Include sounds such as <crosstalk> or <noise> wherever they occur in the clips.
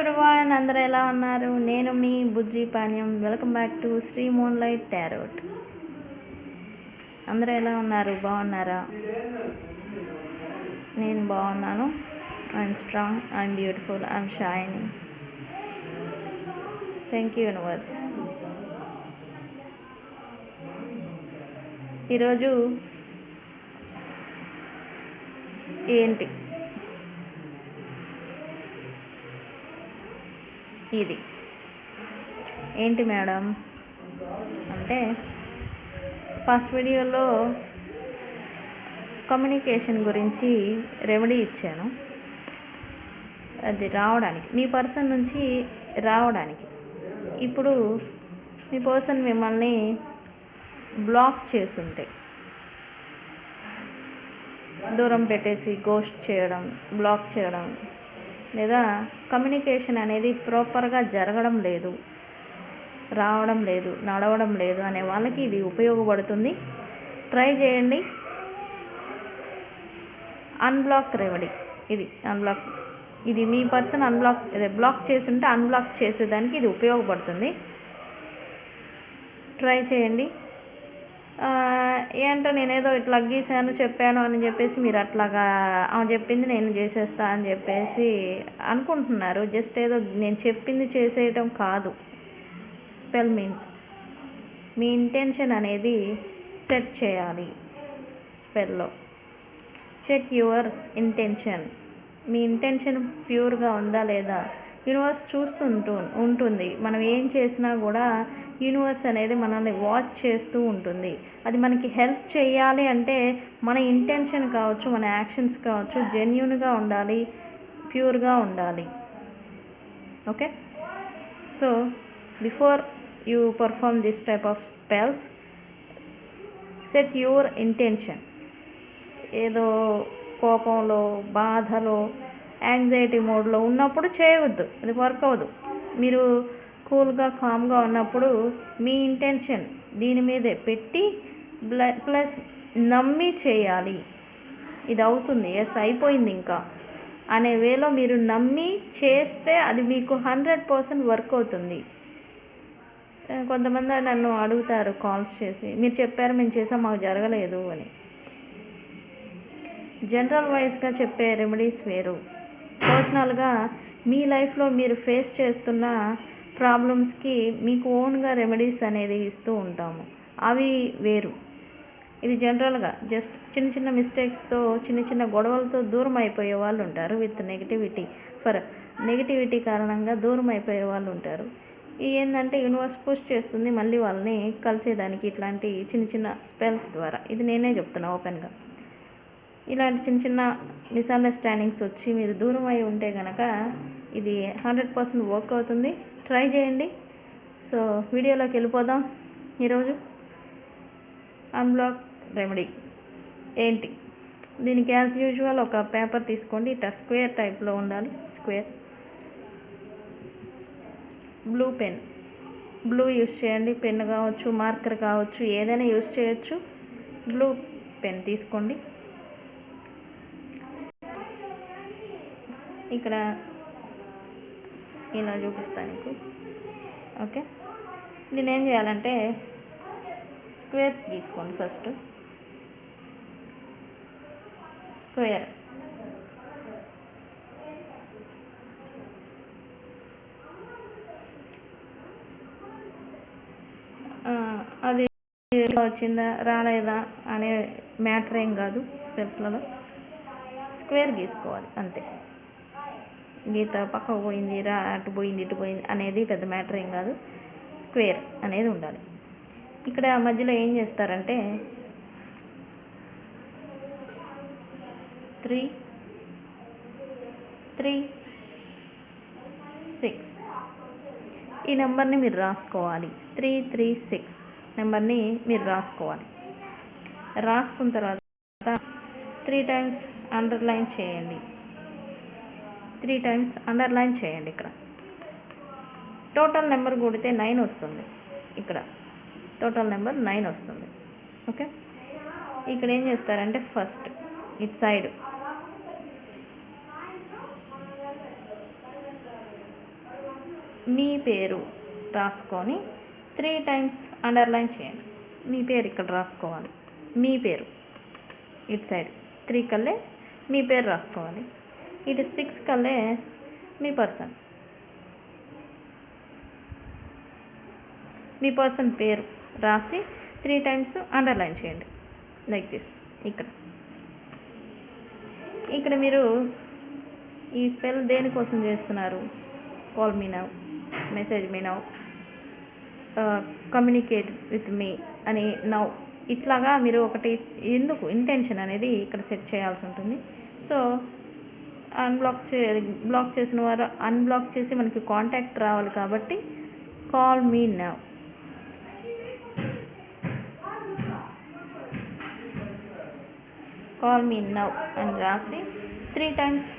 Everyone అందరూ ఎలా ఉన్నారు? నేను మీ బుజ్జి పానీయం welcome back to Sri moonlight tarot అందరూ ఎలా ఉన్నారు? బాగున్నారా? నేను బాగున్నాను. I'm strong I'm beautiful I'm shining thank you universe ఈరోజు ఏంటి? ఇది. ఏంటి మేడం? అంటే ఫస్ట్ వీడియోలో కమ్యూనికేషన్ గురించి రెమెడీ ఇచ్చాను. అది రావడానికి మీ పర్సన్ నుంచి రావడానికి. ఇప్పుడు మీ పర్సన్ మిమ్మల్ని బ్లాక్ చేసుంటే దూరం పెట్టేసి గోస్ట్ చేయడం బ్లాక్ చేయడం లేదా కమ్యూనికేషన్ అనేది ప్రాపర్గా జరగడం లేదు రావడం లేదు నడవడం లేదు అనే వాళ్ళకి ఇది ఉపయోగపడుతుంది. ట్రై చేయండి. అన్బ్లాక్ రెమెడీ ఇది అన్బ్లాక్ ఇది మీ పర్సన్ అన్బ్లాక్ అదే బ్లాక్ చేసి ఉంటే అన్బ్లాక్ చేసేదానికి ఇది ఉపయోగపడుతుంది. ట్రై చేయండి. ఏంటో నేనేదో ఇట్లా గీసాను చెప్పాను అని చెప్పేసి మీరు అట్లాగా ఆమె చెప్పింది నేను చేసేస్తా అని చెప్పేసి అనుకుంటున్నారు. జస్ట్ ఏదో నేను చెప్పింది చేసేయటం కాదు. స్పెల్ మీన్స్ మీ ఇంటెన్షన్ అనేది సెట్ చేయాలి స్పెల్లో. Set your intention. Me intention ప్యూర్గా ఉందా లేదా యూనివర్స్ చూస్తుంటూ ఉంటుంది. మనం ఏం చేసినా కూడా యూనివర్స్ అనేది మనల్ని వాచ్ చేస్తూ ఉంటుంది. అది మనకి హెల్ప్ చేయాలి అంటే మన ఇంటెన్షన్ కావచ్చు మన యాక్షన్స్ కావచ్చు జెన్యున్గా ఉండాలి ప్యూర్గా ఉండాలి. Okay? So before you perform this type of spells set your intention. ఏదో కోపంలో బాధలో యాంగ్జైటీ మోడ్లో ఉన్నప్పుడు చేయవద్దు. అది వర్క్ అవ్వదు. మీరు కూల్గా కామ్గా ఉన్నప్పుడు మీ ఇంటెన్షన్ దీని మీదే పెట్టి ప్లస్ నమ్మి చేయాలి. ఇది అవుతుంది. ఎస్ అయిపోయింది ఇంకా. అనే వేలో మీరు నమ్మి చేస్తే అది మీకు హండ్రెడ్ పర్సెంట్ వర్క్ అవుతుంది. కొంతమంది నన్ను అడుగుతారు కాల్స్ చేసి మీరు చెప్పారు మేము చేసాం మాకు జరగలేదు అని. జనరల్ వైజ్గా చెప్పే రెమెడీస్ వేరు. పర్సనల్గా మీ లైఫ్లో మీరు ఫేస్ చేస్తున్న ప్రాబ్లమ్స్కి మీకు ఓన్గా రెమెడీస్ అనేది ఇస్తూ ఉంటాము. అవి వేరు. ఇది జనరల్గా జస్ట్ చిన్న చిన్న మిస్టేక్స్తో చిన్న చిన్న గొడవలతో దూరం అయిపోయే వాళ్ళు ఉంటారు విత్ నెగిటివిటీ ఫర్ నెగిటివిటీ కారణంగా దూరం అయిపోయే వాళ్ళు ఉంటారు. ఈ ఏంటంటే యూనివర్స్ పుష్ చేస్తుంది మళ్ళీ వాళ్ళని కలిసేదానికి ఇట్లాంటి చిన్న చిన్న స్పెల్స్ ద్వారా. ఇది నేనే చెప్తున్నా ఓపెన్గా ఇలాంటి చిన్న చిన్న మిస్అండర్స్టాండింగ్స్ వచ్చి మీరు దూరం అయి ఉంటే కనుక ఇది హండ్రెడ్ పర్సెంట్ వర్క్ అవుతుంది. ట్రై చేయండి. సో వీడియోలోకి వెళ్ళిపోదాం. ఈరోజు అన్బ్లాక్ రెమెడీ ఏంటి? దీనికి యాజ్ యూజువల్ ఒక పేపర్ తీసుకోండి. ఇట్లా స్క్వేర్ టైప్లో ఉండాలి. Square blue pen blue use చేయండి. పెన్ కావచ్చు మార్కర్ కావచ్చు ఏదైనా యూస్ చేయొచ్చు. బ్లూ పెన్ తీసుకోండి. ఇక్కడ ఇలా చూపిస్తాను నీకు. ఓకే? దీన్ని ఏం చేయాలంటే స్క్వేర్ తీసుకోండి ఫస్ట్. స్క్వేర్. అది వచ్చిందా? రాలేదా? అనే మ్యాటర్ ఏం కాదు స్పెల్స్లలో. స్క్వేర్ గీసుకోవాలి అంతే. గీత పక్కకు పోయింది రా అటు పోయింది ఇటు పోయింది అనేది పెద్ద మ్యాటర్ ఏం కాదు. స్క్వేర్ అనేది ఉండాలి. ఇక్కడ మధ్యలో ఏం చేస్తారంటే త్రీ త్రీ సిక్స్. ఈ నెంబర్ని మీరు రాసుకోవాలి. త్రీ త్రీ సిక్స్ నెంబర్ని మీరు రాసుకోవాలి. రాసుకున్న తర్వాత త్రీ టైమ్స్ అండర్లైన్ చేయండి. త్రీ టైమ్స్ అండర్లైన్ చేయండి ఇక్కడ. టోటల్ నెంబర్ కూడితే నైన్ వస్తుంది. ఇక్కడ టోటల్ నెంబర్ నైన్ వస్తుంది. ఓకే? ఇక్కడ ఏం చేస్తారంటే ఫస్ట్ ఇట్ సైడ్ మీ పేరు రాసుకొని త్రీ టైమ్స్ అండర్లైన్ చేయండి. మీ పేరు ఇక్కడ రాసుకోవాలి. మీ పేరు ఇట్ సైడ్ త్రీ కల్లే మీ పేరు రాసుకోవాలి. ఇటు సిక్స్ కల్లే మీ పర్సన్ మీ పర్సన్ పేరు రాసి త్రీ టైమ్స్ అండర్లైన్ చేయండి. లైక్ దిస్ ఇక్కడ. ఇక్కడ మీరు ఈ స్పెల్ దేనికోసం చేస్తున్నారు? Call me now message me now communicate with me అని నవ్ ఇట్లాగా మీరు ఒకటి ఎందుకు ఇంటెన్షన్ అనేది ఇక్కడ సెట్ చేయాల్సి ఉంటుంది. సో అన్బ్లాక్ చే బ్లాక్ చేసిన వారు అన్బ్లాక్ చేసి మనకి కాంటాక్ట్ రావాలి కాబట్టి call me now call me now అని రాసి త్రీ టైమ్స్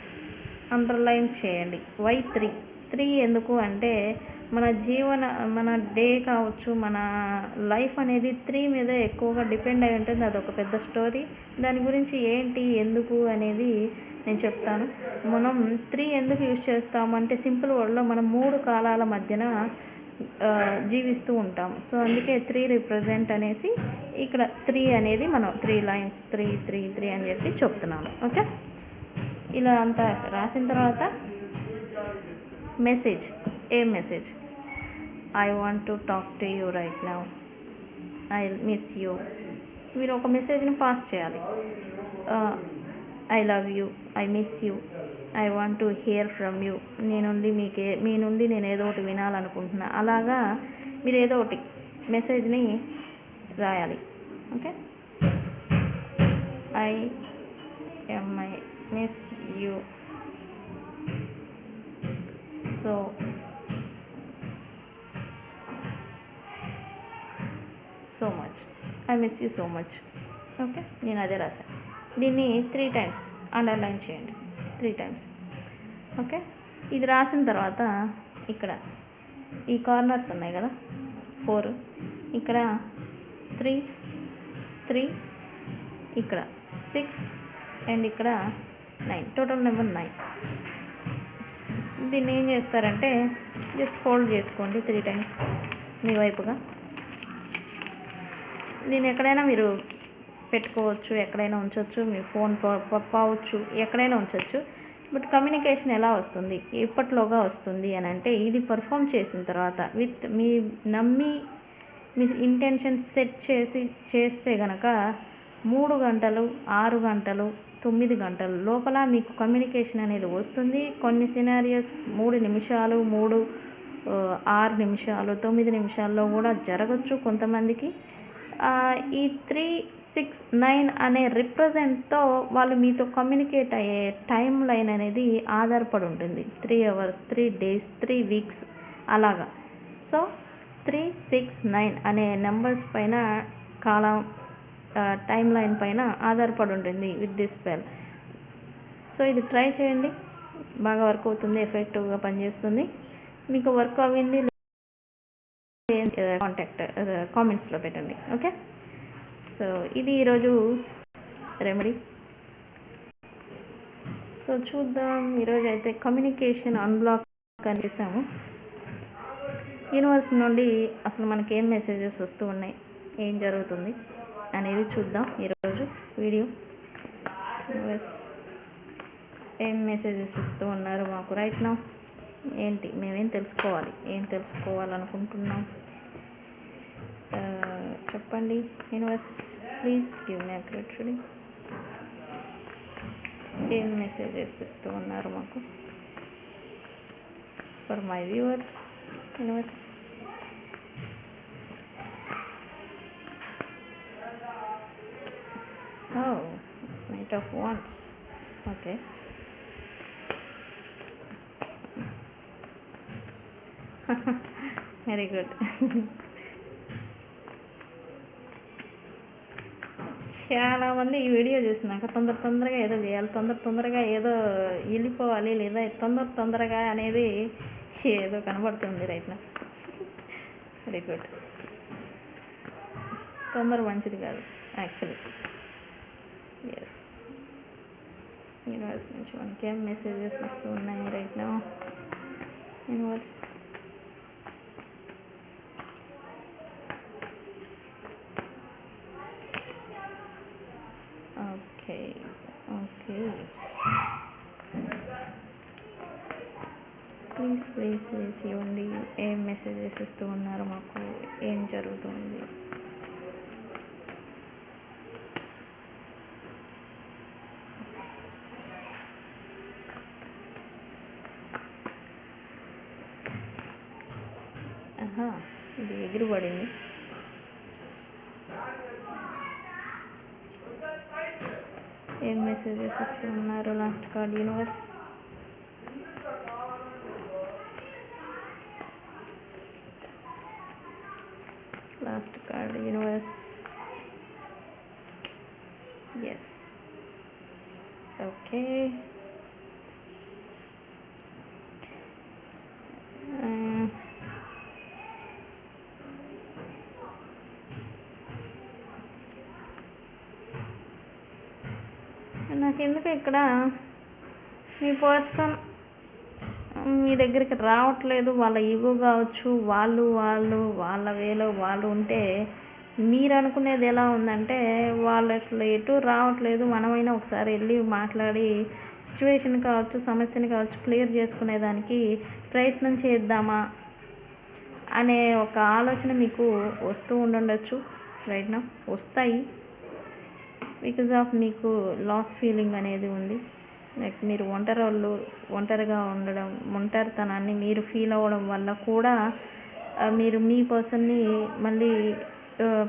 అండర్లైన్ చేయండి. వై త్రీ త్రీ ఎందుకు అంటే మన జీవన మన డే కావచ్చు మన లైఫ్ అనేది త్రీ మీద ఎక్కువగా డిపెండ్ అయి ఉంటుంది. అదొక పెద్ద స్టోరీ దాని గురించి ఏంటి ఎందుకు అనేది నేను చెప్తాను. మనం త్రీ ఎందుకు యూజ్ చేస్తామంటే సింపుల్ వర్డ్లో మనం మూడు కాలాల మధ్యన జీవిస్తూ ఉంటాం. సో అందుకే త్రీ రిప్రజెంట్ అనేసి ఇక్కడ త్రీ అనేది మనం three lines three three three అని చెప్పి చెప్తున్నాను. ఓకే? ఇలా అంతా రాసిన తర్వాత మెసేజ్ ఏం message? I want to talk to you right now I miss you మీరు ఒక మెసేజ్ని పాస్ చేయాలి. I love you I miss you I want to hear from you నీ నుండి మీకే మీ నుండి నేను ఏదో ఒకటి వినాలనుకుంటున్నా. అలాగా మీరు ఏదో ఒకటి మెసేజ్ని రాయాలి. Okay? I MI miss you so so much I miss you so much okay నేను అదే రాశాను. దీన్ని త్రీ టైమ్స్ అండర్లైన్ చేయండి. త్రీ టైమ్స్ ఓకే ఇది రాసిన తర్వాత ఇక్కడ ఈ కార్నర్స్ ఉన్నాయి కదా? ఫోర్ ఇక్కడ త్రీ త్రీ ఇక్కడ సిక్స్ అండ్ ఇక్కడ నైన్ టోటల్ నెంబర్ నైన్ దీన్ని ఏం చేస్తారంటే జస్ట్ ఫోల్డ్ చేసుకోండి త్రీ టైమ్స్ మీ వైపుగా. దీన్ని ఎక్కడైనా మీరు పెట్టుకోవచ్చు ఎక్కడైనా ఉంచవచ్చు మీ ఫోన్ పావచ్చు ఎక్కడైనా ఉంచవచ్చు బట్ కమ్యూనికేషన్ ఎలా వస్తుంది? ఎప్పట్లోగా వస్తుంది అని అంటే ఇది పర్ఫామ్ చేసిన తర్వాత విత్ మీ నమ్మి మీ ఇంటెన్షన్ సెట్ చేసి చేస్తే గనక మూడు గంటలు ఆరు గంటలు తొమ్మిది గంటల లోపల మీకు కమ్యూనికేషన్ అనేది వస్తుంది. కొన్ని సినారియస్ మూడు నిమిషాలు మూడు ఆరు నిమిషాలు తొమ్మిది నిమిషాల్లో కూడా జరగచ్చు కొంతమందికి. ఈ త్రీ సిక్స్ నైన్ అనే రిప్రజెంట్తో వాళ్ళు మీతో కమ్యూనికేట్ అయ్యే టైం లైన్ అనేది ఆధారపడి ఉంటుంది. Three hours three days three weeks అలాగా. సో త్రీ సిక్స్ నైన్ అనే నెంబర్స్ పైన కాలం టైం లైన్ పైన ఆధారపడి ఉంటుంది విత్ దిస్ స్పెల్. సో ఇది ట్రై చేయండి. బాగా వర్క్ అవుతుంది ఎఫెక్టివ్గా పనిచేస్తుంది. మీకు వర్క్ అవ్వింది కాంటాక్ట్ కామెంట్స్లో పెట్టండి. ఓకే? సో ఇది ఈరోజు రెమెడీ. సో చూద్దాం ఈరోజు అయితే కమ్యూనికేషన్ అన్బ్లాక్ అని చేసాము యూనివర్స్ నుండి అసలు మనకి ఏం మెసేజెస్ వస్తూ ఉన్నాయి ఏం జరుగుతుంది అనేది చూద్దాం ఈరోజు వీడియో. యూనివర్స్ ఏం మెసేజెస్ ఇస్తూ ఉన్నారు మాకు రైట్ నా ఏంటి మేమేం తెలుసుకోవాలి ఏం తెలుసుకోవాలనుకుంటున్నాం? చెప్పండి universe. Please give me accurate reading ఏం మెసేజెస్ ఇస్తూ ఉన్నారు మాకు for my viewers universe Oh, Knight of Wands. Okay. <laughs> Very good. <laughs> చాలామంది ఈ వీడియో చూసినాక తొందర తొందరగా ఏదో చేయాలి తొందర తొందరగా ఏదో వెళ్ళిపోవాలి లేదా తొందర తొందరగా అనేది ఏదో కనబడుతుంది రైట్ నా వెరీ గుడ్ తొందర మంచిది కాదు యాక్చువల్లీ ఎస్ యూనివర్స్ నుంచి మనకి ఏం మెసేజెస్ వస్తూ ఉన్నాయి రైట్ నా universe okay. Please please please ఇవ్వండి ఏం మెసేజెస్ ఇస్తూ ఉన్నారు మాకు? ఏం జరుగుతుంది? ఏం మెసేజెస్ ఇస్తూ ఉన్నారు last card universe last card universe yes okay నాకెందుకు ఇక్కడ మీ పర్సన్ మీ దగ్గరికి రావట్లేదు. వాళ్ళ ఈగో కావచ్చు వాళ్ళు వాళ్ళు వాళ్ళ వేలో వాళ్ళు ఉంటే మీరు అనుకునేది ఎలా ఉందంటే వాళ్ళు అట్లా ఎటు రావట్లేదు. మనమైనా ఒకసారి వెళ్ళి మాట్లాడి సిచ్యువేషన్ కావచ్చు సమస్యని కావచ్చు క్లియర్ చేసుకునేదానికి ప్రయత్నం చేద్దామా అనే ఒక ఆలోచన మీకు వస్తూ ఉండొచ్చు. రైట్ నా వస్తాయి. బికాజ్ ఆఫ్ మీకు లాస్ ఫీలింగ్ అనేది ఉంది. లైక్ మీరు ఒంటరి వాళ్ళు ఒంటరిగా ఉండడం ఒంటరితనాన్ని మీరు ఫీల్ అవ్వడం వల్ల కూడా మీరు మీ పర్సన్ని మళ్ళీ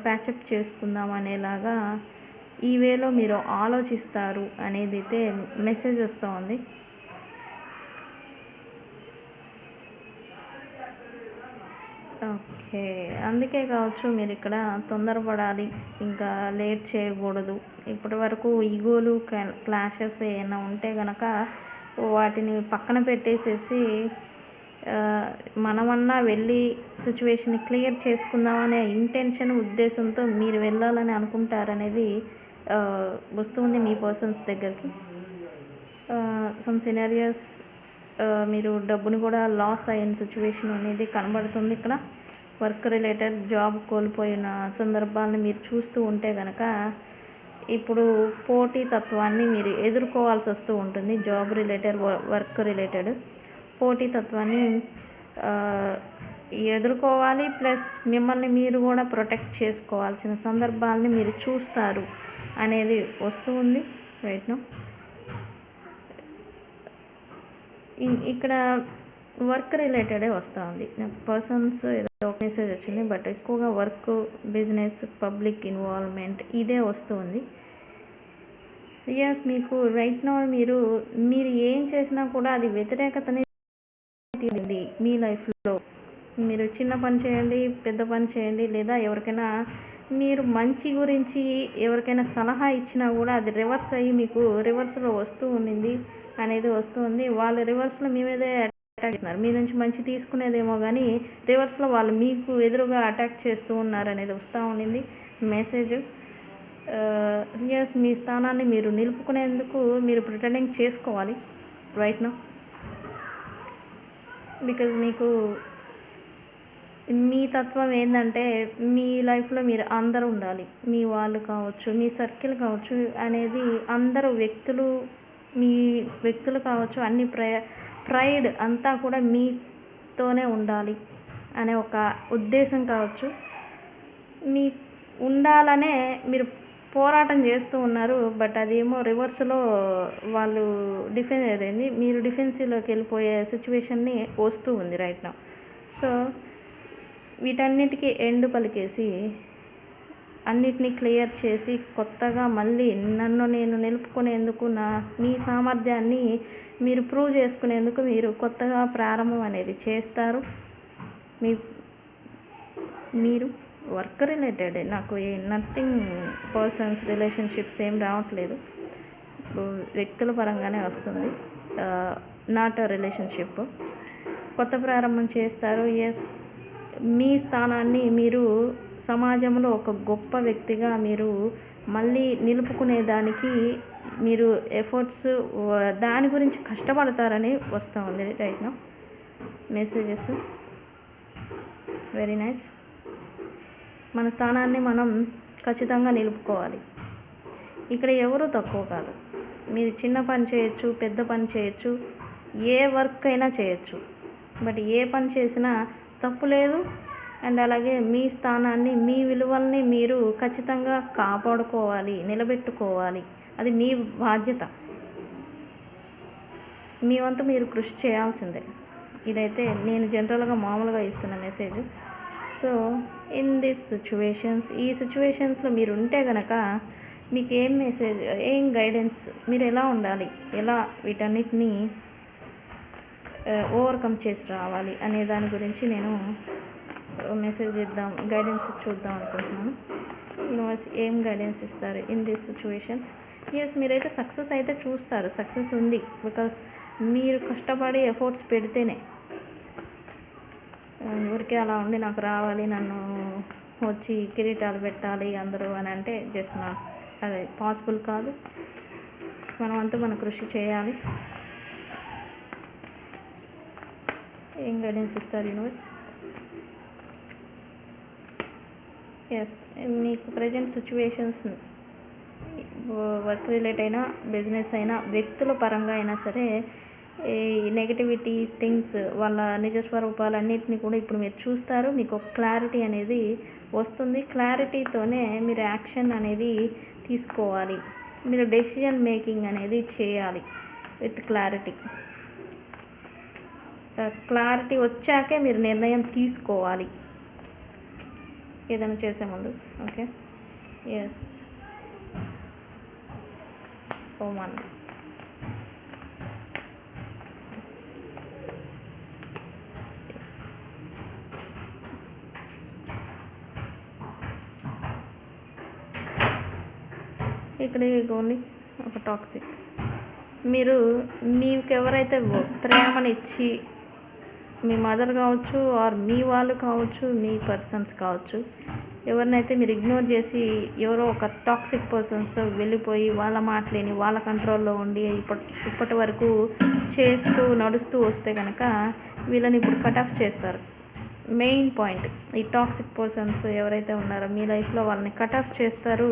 ప్యాచప్ చేసుకుందాం అనేలాగా ఈ వేలో మీరు ఆలోచిస్తారు అనేది అయితే మెసేజ్ వస్తూ ఉంది. ఓకే. అందుకే కావచ్చు మీరు ఇక్కడ తొందరపడాలి ఇంకా లేట్ చేయకూడదు. ఇప్పటి వరకు ఈగోలు క్లాషెస్ ఏమైనా ఉంటే కనుక వాటిని పక్కన పెట్టేసేసి మనమన్నా వెళ్ళి సిచ్యువేషన్ క్లియర్ చేసుకుందామనే ఇంటెన్షన్ ఉద్దేశంతో మీరు వెళ్ళాలని అనుకుంటారనేది వస్తుంది మీ పర్సన్స్ దగ్గరికి. సమ్ సినారియోస్ మీరు డబ్బును కూడా లాస్ అయిన సిచ్యువేషన్ అనేది కనబడుతుంది. ఇక్కడ వర్క్ రిలేటెడ్ జాబ్ కోల్పోయిన సందర్భాలను మీరు చూస్తూ ఉంటే కనుక ఇప్పుడు పోటీ తత్వాన్ని మీరు ఎదుర్కోవాల్సి వస్తూ ఉంటుంది. జాబ్ రిలేటెడ్ వర్క్ రిలేటెడ్ పోటీ తత్వాన్ని ఎదుర్కోవాలి. ప్లస్ మిమ్మల్ని మీరు కూడా ప్రొటెక్ట్ చేసుకోవాల్సిన సందర్భాలని మీరు చూస్తారు అనేది వస్తూ ఉంది. రైట్ నో ఇ- ఇక్కడ వర్క్ రిలేటెడే వస్తూ ఉంది పర్సన్స్ ఏదో ఒక మెసేజ్ వచ్చింది బట్ ఎక్కువగా వర్క్ బిజినెస్ పబ్లిక్ ఇన్వాల్వ్మెంట్ ఇదే వస్తుంది. ఎస్ మీకు రైట్ నో మీరు మీరు ఏం చేసినా కూడా అది వ్యతిరేకతని తీరింది మీ లైఫ్లో. మీరు చిన్న పని చేయండి పెద్ద పని చేయండి లేదా ఎవరికైనా మీరు మంచి గురించి ఎవరికైనా సలహా ఇచ్చినా కూడా అది రివర్స్ అయ్యి మీకు రివర్స్లో వస్తూ ఉండింది. అనేది వస్తుంది. వాళ్ళు రివర్స్లో మీ మీదే అటాక్ చేస్తున్నారు. మీ నుంచి మంచి తీసుకునేదేమో కానీ రివర్స్లో వాళ్ళు మీకు ఎదురుగా అటాక్ చేస్తూ ఉన్నారు అనేది వస్తూ ఉండింది మెసేజ్ ఎస్ uh, మీ స్థానాన్ని మీరు నిలుపుకునేందుకు మీరు ప్రిటెండింగ్ చేసుకోవాలి రైట్ నో బికాజ్ మీకు మీ తత్వం ఏంటంటే మీ లైఫ్లో మీరు అందరూ ఉండాలి. మీ వాళ్ళు కావచ్చు మీ సర్కిల్ కావచ్చు అనేది అందరూ వ్యక్తులు మీ వ్యక్తులు కావచ్చు అన్ని ప్రై ప్రైడ్ అంతా కూడా మీతోనే ఉండాలి అనే ఒక ఉద్దేశం కావచ్చు. మీ ఉండాలనే మీరు పోరాటం చేస్తూ ఉన్నారు బట్ అదేమో రివర్స్లో వాళ్ళు డిఫెన్స్ అదేంది మీరు డిఫెన్సివ్లోకి వెళ్ళిపోయే సిచ్యువేషన్ని వస్తూ ఉంది రైట్ నా. సో వీటన్నిటికీ ఎండ్ పలికేసి అన్నిటినీ క్లియర్ చేసి కొత్తగా మళ్ళీ నన్ను నేను నిలుపుకునేందుకు నా మీ సామర్థ్యాన్ని మీరు ప్రూవ్ చేసుకునేందుకు మీరు కొత్తగా ప్రారంభం అనేది చేస్తారు. మీ మీరు వర్క్ రిలేటెడ్ నాకు నథింగ్ పర్సన్స్ రిలేషన్షిప్స్ ఏం రావట్లేదు. వ్యక్తుల పరంగానే వస్తుంది. Not relationship. కొత్త ప్రారంభం చేస్తారు. ఎస్ మీ స్థానాన్ని మీరు సమాజంలో ఒక గొప్ప వ్యక్తిగా మీరు మళ్ళీ నిలుపుకునే దానికి మీరు ఎఫర్ట్స్ దాని గురించి కష్టపడతారని వస్తూ ఉంది రైట్ నా మెసేజెస్ వెరీ నైస్ మన స్థానాన్ని మనం ఖచ్చితంగా నిలుపుకోవాలి. ఇక్కడ ఎవరు తక్కువ కాదు. మీరు చిన్న పని చేయొచ్చు పెద్ద పని చేయొచ్చు ఏ వర్క్ అయినా చేయొచ్చు. బట్ ఏ పని చేసినా తప్పు లేదు. అండ్ అలాగే మీ స్థానాన్ని మీ విలువల్ని మీరు ఖచ్చితంగా కాపాడుకోవాలి నిలబెట్టుకోవాలి. అది మీ బాధ్యత. మీ వంతు మీరు కృషి చేయాల్సిందే. ఇదైతే నేను జనరల్గా మామూలుగా ఇస్తున్న message. So in this situations ఈ సిచ్యువేషన్స్లో మీరు ఉంటే గనక మీకు ఏం మెసేజ్ ఏం గైడెన్స్ మీరు ఎలా ఉండాలి? ఎలా వీటన్నిటిని ఓవర్కమ్ చేసి రావాలి అనే దాని గురించి నేను మెసేజ్ ఇద్దాం గైడెన్స్ చూద్దాం అనుకుంటున్నాను. యూనివర్స్ ఏం గైడెన్స్ ఇస్తారు ఇన్ దిస్ సిచ్యువేషన్స్ ఎస్ మీరైతే సక్సెస్ అయితే చూస్తారు. సక్సెస్ ఉంది. బికాస్ మీరు కష్టపడి ఎఫర్ట్స్ పెడితేనే. ఊరికే అలా ఉండి నాకు రావాలి నన్ను వచ్చి కిరీటాలు పెట్టాలి అందరూ అని అంటే జస్ట్ నా అది పాసిబుల్ కాదు. మనం అంతా మన కృషి చేయాలి. ఏం గైడెన్స్ ఇస్తారు యూనివర్స్ ఎస్ మీకు ప్రజెంట్ సిచ్యువేషన్స్ వర్క్ రిలేట్ అయినా బిజినెస్ అయినా వ్యక్తుల పరంగా అయినా సరే ఈ నెగిటివిటీ థింగ్స్ వాళ్ళ నిజస్వరూపాలు స్వరూపాలన్నింటినీ కూడా ఇప్పుడు మీరు చూస్తారు. మీకు ఒక క్లారిటీ అనేది వస్తుంది. క్లారిటీతోనే మీరు యాక్షన్ అనేది తీసుకోవాలి. మీరు డెసిషన్ మేకింగ్ అనేది చేయాలి విత్ క్లారిటీ క్లారిటీ వచ్చాకే మీరు నిర్ణయం తీసుకోవాలి. ఏదైనా చేసే ముందు ఓకే ఎస్ ఓమన్ ఇక్కడ ఓన్లీ ఒక టాక్సిక్ మీరు మీకు ఎవరైతే ప్రేమనిచ్చి మీ మదర్ కావచ్చు ఆర్ మీ వాళ్ళు కావచ్చు మీ పర్సన్స్ కావచ్చు ఎవరినైతే మీరు ఇగ్నోర్ చేసి ఎవరో ఒక టాక్సిక్ పర్సన్స్తో వెళ్ళిపోయి వాళ్ళ మాటలేని వాళ్ళ కంట్రోల్లో ఉండి ఇప్పటి ఇప్పటి వరకు చేస్తూ నడుస్తూ వస్తే కనుక వీళ్ళని ఇప్పుడు కట్ ఆఫ్ చేస్తారు. మెయిన్ పాయింట్ ఈ టాక్సిక్ పర్సన్స్ ఎవరైతే ఉన్నారో మీ లైఫ్లో వాళ్ళని కట్ ఆఫ్ చేస్తారు.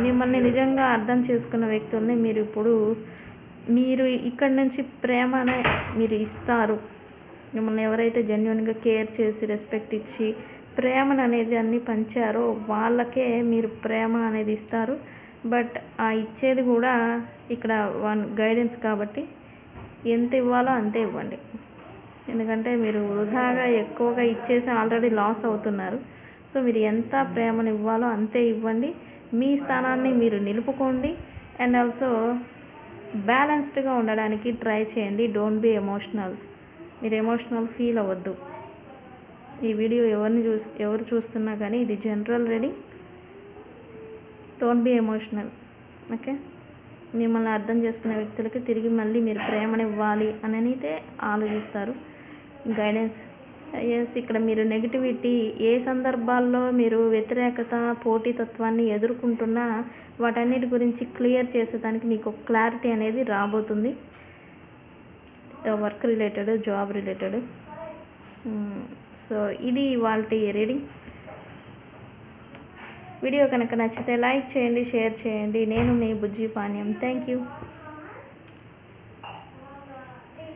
మిమ్మల్ని నిజంగా అర్థం చేసుకున్న వ్యక్తుల్ని మీరు ఇప్పుడు మీరు ఇక్కడి నుంచి ప్రేమనే మీరు ఇస్తారు. మిమ్మల్ని ఎవరైతే జెన్యున్గా కేర్ చేసి రెస్పెక్ట్ ఇచ్చి ప్రేమను అనేది అన్ని పంచారో వాళ్ళకే మీరు ప్రేమ అనేది ఇస్తారు. బట్ ఆ ఇచ్చేది కూడా ఇక్కడ వన్ గైడెన్స్ కాబట్టి ఎంత ఇవ్వాలో అంతే ఇవ్వండి. ఎందుకంటే మీరు వృధాగా ఎక్కువగా ఇచ్చేసి ఆల్రెడీ లాస్ అవుతున్నారు. సో మీరు ఎంత ప్రేమను ఇవ్వాలో అంతే ఇవ్వండి. మీ స్థానాన్ని మీరు నిలుపుకోండి. అండ్ ఆల్సో బ్యాలెన్స్డ్గా ఉండడానికి ట్రై చేయండి. డోంట్ బీ ఎమోషనల్ మీరు ఎమోషనల్ ఫీల్ అవ్వద్దు. ఈ వీడియో ఎవరిని చూస్ ఎవరు చూస్తున్నా కానీ ఇది general ready don't be emotional okay మిమ్మల్ని అర్థం చేసుకునే వ్యక్తులకి తిరిగి మళ్ళీ మీరు ప్రేమనివ్వాలి అని అయితే ఆలోచిస్తారు. గైడెన్స్ ఎస్ ఇక్కడ మీరు నెగిటివిటీ ఏ సందర్భాల్లో మీరు వ్యతిరేకత పోటీతత్వాన్ని ఎదుర్కొంటున్నా వాటన్నిటి గురించి క్లియర్ చేసేదానికి మీకు క్లారిటీ అనేది రాబోతుంది. Work related job related. So ఇది వాళ్ళ రీడింగ్. వీడియో కనుక నచ్చితే లైక్ చేయండి షేర్ చేయండి. నేను మీ బుజ్జి పానీయం థ్యాంక్ యూ.